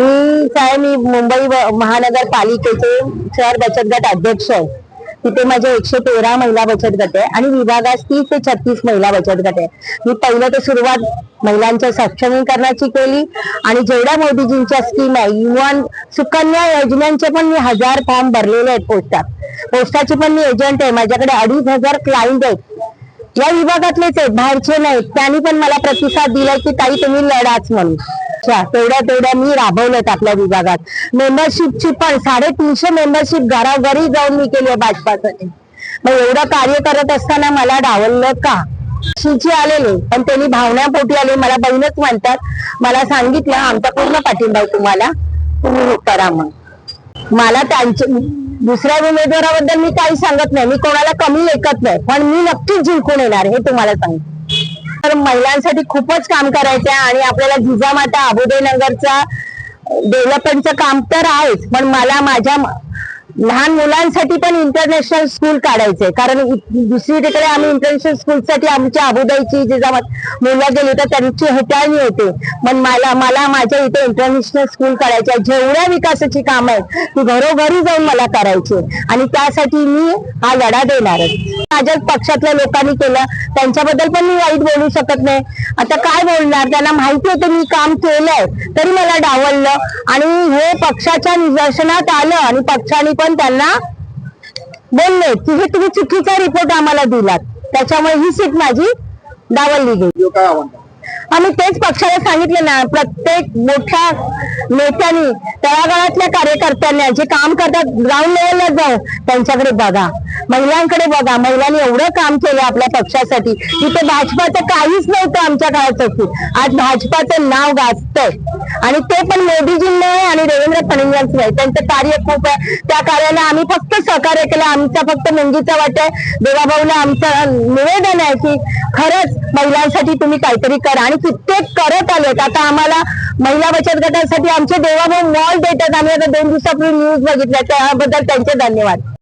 आहे मी मुंबई महानगरपालिकेचे शहर बचत गट अध्यक्ष आहे. तिथे माझे एकशे तेरा महिला बचत गट आहे आणि विभागात तीस ते छत्तीस महिला बचत गट आहे. मी पहिलं तर सुरुवात महिलांच्या सक्षमीकरणाची केली आणि जेवढ्या मोदीजींच्या स्कीम आहे युवन सुकन्या योजनांचे पण मी हजार फॉर्म भरलेले आहेत पोस्टात. पोस्टाचे पण मी एजंट आहे. माझ्याकडे अडीच हजार क्लायंट आहेत. या विभागातलेच आहेत. बाहेरचे नाहीत. त्यांनी पण मला प्रतिसाद दिलाय की ताई तुम्ही लढाच म्हणून. अच्छा तेवढ्या तेवढ्या मी राबवल्यात आपल्या विभागात. मेंबरशिपची पण साडेतीनशे मेंबरशिप घराघरी जाऊन मी केली आहे भाजपासाठी. मग एवढं कार्य करत असताना मला डावललं का? शिची आलेले पण त्यांनी भावण्यापोटी आले. मला बहीणच म्हणतात मला सांगितलं आमचा पूर्ण पाठिंबा आहे तुम्हाला. तुम्ही करा मग. मला त्यांच्या दुसऱ्या उमेदवाराबद्दल मी काही सांगत नाही. मी कोणाला कमी ऐकत नाही. पण मी नक्कीच जिंकून येणार हे तुम्हाला सांगते. तर महिलांसाठी खूपच काम करायचं आहे आणि आपल्याला जिजामाता अबुदय नगरचा डेव्हलपमेंटचं काम तर आहेच पण मला माझ्या लहान मुलांसाठी पण इंटरनॅशनल स्कूल काढायचंय कारण दुसरीकडे आम्ही इंटरनॅशनल स्कूलसाठी आमच्या अबुदाईची जिजामात मुलं गेली तर त्यांची हेटाळणी होते. पण मला मला माझ्या इथे इंटरनॅशनल स्कूल काढायचे जेवढ्या विकासाची कामं आहेत ती घरोघरी जाऊन मला करायची आणि त्यासाठी मी हा लढा देणारच माझ्या पक्षातल्या लोकांनी केलं. त्यांच्याबद्दल पण मी वाईट बोलू शकत नाही. आता काय बोलणार? त्यांना माहिती होतं मी काम केलंय तरी मला डावललं. आणि हे पक्षाच्या निदर्शनात आलं. आणि पक्षाने पण त्यांना बोलले की हे तुम्ही चुकीचा रिपोर्ट आम्हाला दिलात. त्याच्यामुळे ही सीट माझी डावलली गेली. आम्ही तेच पक्षाला सांगितलं ना प्रत्येक मोठ्या नेत्यांनी तळागाळातल्या कार्यकर्त्यांनी जे काम करतात ग्राउंड लेवलला जाऊ त्यांच्याकडे बघा. महिलांकडे बघा महिलांनी एवढं काम केलं आपल्या पक्षासाठी. तिथे भाजपाचं काहीच नव्हतं आमच्या काळासाठी. आज भाजपाचं नाव गाजतंय. आणि ते पण मोदीजींनी आणि देवेंद्र फडणवीस त्यांचं कार्य खूप आहे. त्या कार्याला आम्ही फक्त सहकार्य केलं. आमचा फक्त मुंगीचा वाट आहे. देवाभाऊला आमचं निवेदन आहे की खरंच महिलांसाठी तुम्ही काहीतरी करा. आणि कित्येक करत आलेत आता आम्हाला महिला बचत गटासाठी आमचे देवाभाऊ मॉल देतात आम्ही आता दोन दिवसापूर्वी न्यूज बघितल्या त्याबद्दल त्यांचे धन्यवाद.